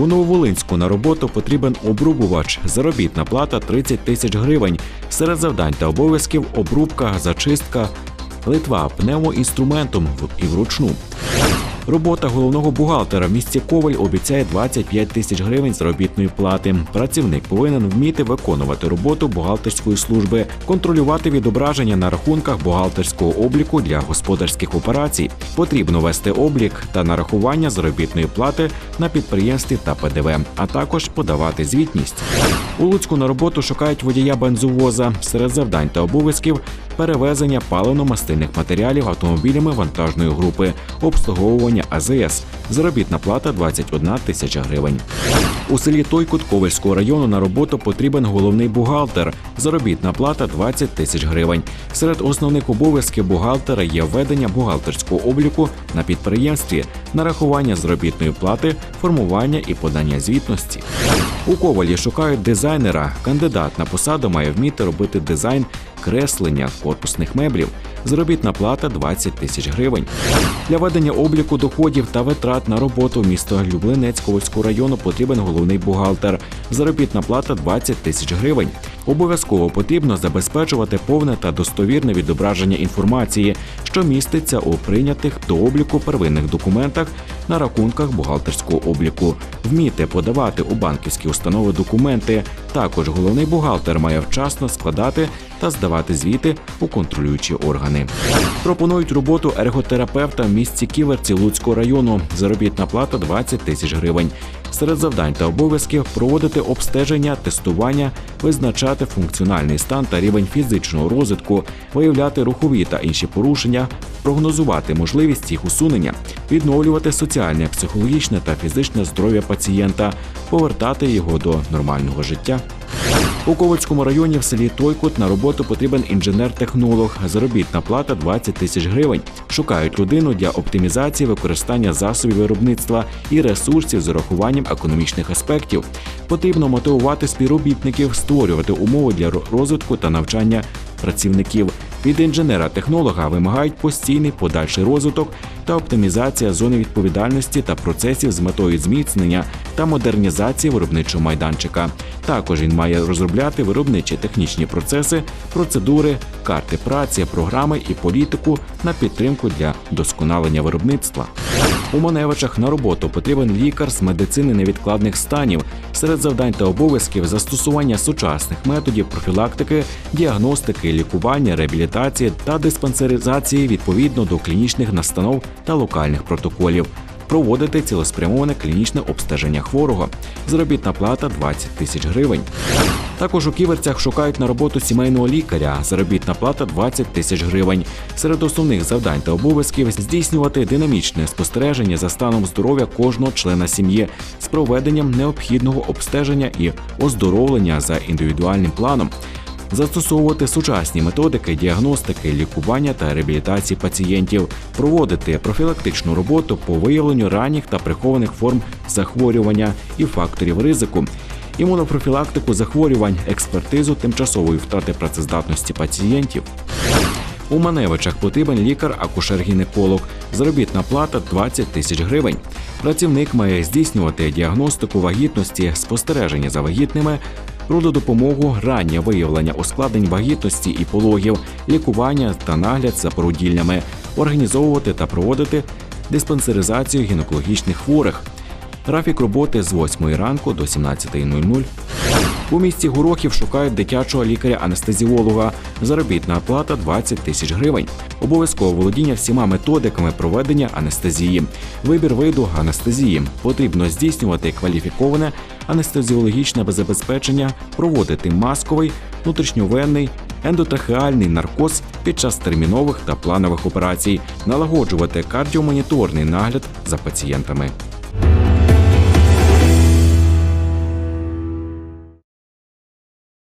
У Нововолинську на роботу потрібен обрубувач. Заробітна плата 30 тисяч гривень. Серед завдань та обов'язків обрубка, зачистка, литва пневмоінструментом і вручну. Робота головного бухгалтера в місті Коваль обіцяє 25 тисяч гривень заробітної плати. Працівник повинен вміти виконувати роботу бухгалтерської служби, контролювати відображення на рахунках бухгалтерського обліку для господарських операцій. Потрібно вести облік та нарахування заробітної плати на підприємстві та ПДВ, а також подавати звітність. У Луцьку на роботу шукають водія бензовоза серед завдань та обов'язків перевезення паливно-мастильних матеріалів автомобілями вантажної групи, обслуговування АЗС. Заробітна плата 21 тисяча гривень. У селі Тойкут Ковальського району на роботу потрібен головний бухгалтер. Заробітна плата 20 тисяч гривень. Серед основних обов'язків бухгалтера є введення бухгалтерського обліку на підприємстві, нарахування заробітної плати, формування і подання звітності. У Ковалі шукають дизайнера. Кандидат на посаду має вміти робити дизайн креслення корпусних меблів. Заробітна плата 20 тисяч гривень. Для ведення обліку доходів та витрат на роботу в місто Люблинець району потрібен головний бухгалтер. Заробітна плата 20 тисяч гривень. Обов'язково потрібно забезпечувати повне та достовірне відображення інформації, що міститься у прийнятих до обліку первинних документах на рахунках бухгалтерського обліку, вміти подавати у банківські установи документи. Також головний бухгалтер має вчасно складати та здавати звіти у контролюючі органи. Пропонують роботу ерготерапевта в місті Ківерці Луцького району. Заробітна плата 20 тисяч гривень. Серед завдань та обов'язків проводити обстеження, тестування, визначати функціональний стан та рівень фізичного розвитку, виявляти рухові та інші порушення, прогнозувати можливість їх усунення, відновлювати соціальне, психологічне та фізичне здоров'я пацієнта, повертати його до нормального життя. У Ковальському районі в селі Тойкут на роботу потрібен інженер-технолог. Заробітна плата 20 тисяч гривень. Шукають людину для оптимізації використання засобів виробництва і ресурсів з урахуванням економічних аспектів. Потрібно мотивувати співробітників, створювати умови для розвитку та навчання працівників. Від інженера-технолога вимагають постійний подальший розвиток та оптимізація зони відповідальності та процесів з метою зміцнення та модернізації виробничого майданчика. Також він має розробляти виробничі технічні процеси, процедури, карти праці, програми і політику на підтримку для досконалення виробництва. У Маневичах на роботу потрібен лікар з медицини невідкладних станів. Серед завдань та обов'язків застосування сучасних методів профілактики, діагностики, лікування, реабілітації та диспансеризації відповідно до клінічних настанов та локальних протоколів. Проводити цілеспрямоване клінічне обстеження хворого. Заробітна плата 20 тисяч гривень. Також у ківерцях шукають на роботу сімейного лікаря. Заробітна плата 20 тисяч гривень. Серед основних завдань та обов'язків здійснювати динамічне спостереження за станом здоров'я кожного члена сім'ї з проведенням необхідного обстеження і оздоровлення за індивідуальним планом. Застосовувати сучасні методики діагностики, лікування та реабілітації пацієнтів, проводити профілактичну роботу по виявленню ранніх та прихованих форм захворювання і факторів ризику, імунопрофілактику захворювань, експертизу тимчасової втрати працездатності пацієнтів. У Маневичах потрібен лікар-акушер-гінеколог. Заробітна плата 20 тисяч гривень. Працівник має здійснювати діагностику вагітності, спостереження за вагітними, рододопомогу, раннє виявлення ускладнень вагітності і пологів, лікування та нагляд за породільнями, організовувати та проводити диспансеризацію гінекологічних хворих. Графік роботи з 8 ранку до 17.00. У місті Горохів шукають дитячого лікаря-анестезіолога. Заробітна плата 20 тисяч гривень. Обов'язково володіння всіма методиками проведення анестезії. Вибір виду анестезії. Потрібно здійснювати кваліфіковане анестезіологічне забезпечення, проводити масковий, внутрішньовенний, ендотрахеальний наркоз під час термінових та планових операцій, налагоджувати кардіомоніторний нагляд за пацієнтами.